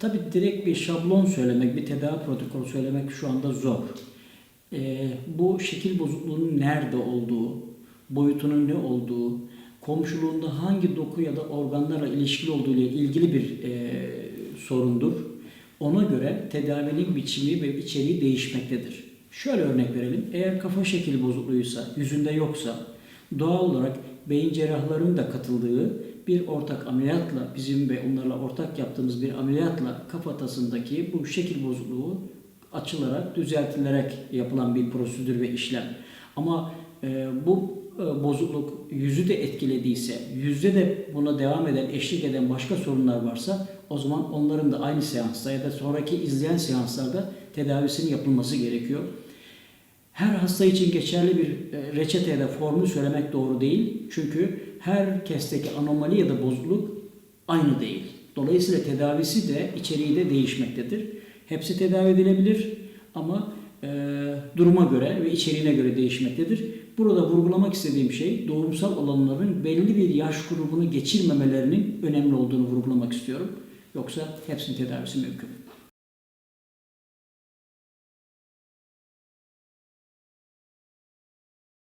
Tabii direkt bir şablon söylemek, bir tedavi protokolü söylemek şu anda zor. Ee, bu şekil bozukluğunun nerede olduğu, boyutunun ne olduğu, komşuluğunda hangi doku ya da organlarla ilişkili olduğu ile ilgili bir e, sorundur. Ona göre tedavinin biçimi ve içeriği değişmektedir. Şöyle örnek verelim. Eğer kafa şekil bozukluğuysa, yüzünde yoksa doğal olarak beyin cerrahlarının da katıldığı bir ortak ameliyatla, bizim ve onlarla ortak yaptığımız bir ameliyatla kafatasındaki bu şekil bozukluğu açılarak, düzeltilerek yapılan bir prosedür ve işlem. Ama e, bu e, bozukluk yüzü de etkilediyse, yüzde de buna devam eden, eşlik eden başka sorunlar varsa o zaman onların da aynı seansta ya da sonraki izleyen seanslarda tedavisinin yapılması gerekiyor. Her hasta için geçerli bir e, reçete ya da formül söylemek doğru değil. Çünkü herkesteki anomali ya da bozukluk aynı değil. Dolayısıyla tedavisi de içeriği de değişmektedir. Hepsi tedavi edilebilir ama e, duruma göre ve içeriğine göre değişmektedir. Burada vurgulamak istediğim şey doğumsal olanların belli bir yaş grubunu geçirmemelerinin önemli olduğunu vurgulamak istiyorum. Yoksa hepsinin tedavisi mümkün.